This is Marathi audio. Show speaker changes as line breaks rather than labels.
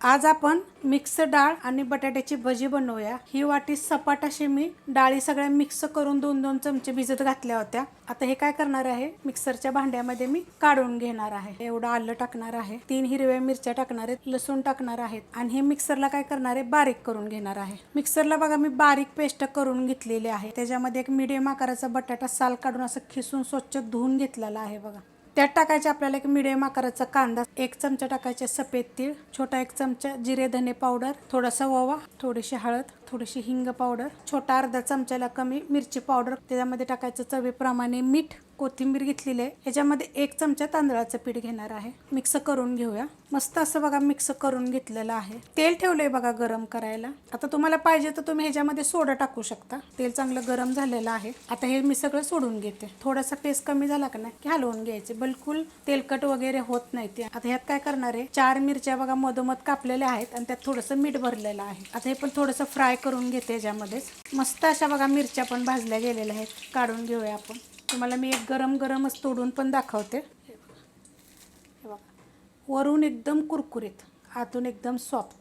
आज आपण मिक्स डाळ आणि बटाट्याची भजी बनवूया. ही वाटी सपाट अशी मी डाळी सगळ्या मिक्स करून दोन दोन चमचे भिजत घातल्या होत्या. आता हे काय करणार आहे? मिक्सरच्या भांड्यामध्ये मी काढून घेणार आहे. एवढं आलं टाकणार आहे. तीन हिरव्या मिरच्या टाकणार आहेत लसूण टाकणार आहेत आणि हे मिक्सरला काय करणार आहे? बारीक करून घेणार आहे. मिक्सरला बघा मी बारीक पेस्ट करून घेतलेली आहे. त्याच्यामध्ये एक मिडियम आकाराचा बटाटा साल काढून असं खिसून स्वच्छ धुवून घेतलेला आहे बघा. त्यात टाकायचे आपल्याला एक मिडियम आकाराचा कांदा एक चमचा टाकायचे सफेद तीळ छोटा एक चमचा जिरे धने पावडर थोडासा ओवा थोडीशी हळद थोडीशी हिंग पावडर छोटा अर्धा चमच्याला कमी मिरची पावडर त्याच्यामध्ये टाकायचं चवीप्रमाणे मीठ कोथिंबीर घेतलेली आहे. ह्याच्यामध्ये एक चमचा तांदळाचं पीठ घेणार आहे. मिक्स करून घेऊया. मस्त असं बघा मिक्स करून घेतलेलं आहे. तेल ठेवलंय बघा गरम करायला. आता तुम्हाला पाहिजे तर तुम्ही ह्याच्यामध्ये सोडा टाकू शकता. तेल चांगलं गरम झालेलं आहे. आता हे मी सगळं सोडून घेते. थोडासा पेस्ट कमी झाला का नाही की हलवून घ्यायचे. बिलकुल तेलकट वगैरे होत नाही ते. आता ह्यात काय करणार आहे चार मिरच्या बघा मधोमध कापलेल्या आहेत आणि त्यात थोडंसं मीठ भरलेलं आहे. आता हे पण थोडंसं फ्राय करून घेते ह्याच्यामध्येच मस्त अशा बघा मिरच्या पण भाजल्या गेलेल्या आहेत. काढून घेऊया आपण. तुम्हाला मी एक गरम गरमच तोडून पण दाखवते. हे बघा. हे बघा. वरून एकदम कुरकुरीत आतून एकदम सॉफ्ट